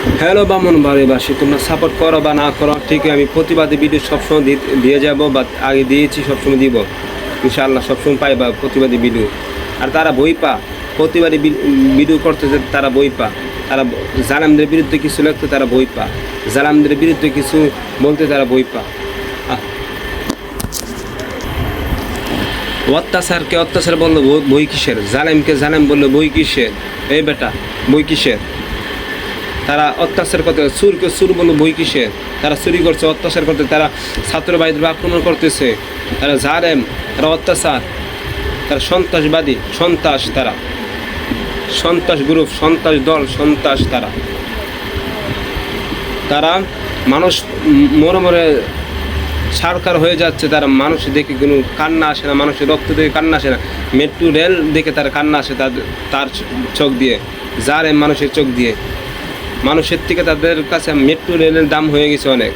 Hello বামন বাড়িবাসী, তোমরা support করো বা না করো, ঠিক আমি প্রতিবাদী ভিডিও সবসময় দিয়ে যাব বা আগে দিয়েছি, সবসময় দিব। ইনশাআল্লাহ সবসময় পাই বা প্রতিবাদী ভিডিও আর তারা বই পা, প্রতিবাদী ভিডিও করতে যে তারা বই পা। তারা জালামদের বিরুদ্ধে কিছু লিখতে তারা বই পা। জালামদের বিরুদ্ধে কিছু বলতে তারা বই পা। অত্যাচারকে অত্যাচার বলল বই কিসের? জালেমকে জালেম বলল বই কিসের? এই বেটা, বই কিসের? তারা অত্যাচার করতে সুরকে সুর বলল বই কিসের তারা চুরি করছে অত্যাচার করতে তারা ছাত্র ভাইদের আক্রমণ করতেছে। তারা জারেম তারা অত্যাচার, তারা সন্ত্রাসবাদী, সন্ত্রাস তারা। সন্ত্রাস গ্রুপ, সন্ত্রাস দল, সন্ত্রাস তারা। তারা মানুষ মরে মরে সরকার হয়ে যাচ্ছে, তারা মানুষ দেখে কোনো কান্না আসে না, মানুষের রক্ত দেখে কান্না আসে না। মেট্রো রেল দেখে তার কান্না আসে তাদের তার চোখ দিয়ে যার মানুষের চোখ দিয়ে। মানুষের থেকে তাদের কাছে মেট্রো রেলের দাম হয়ে গেছে অনেক।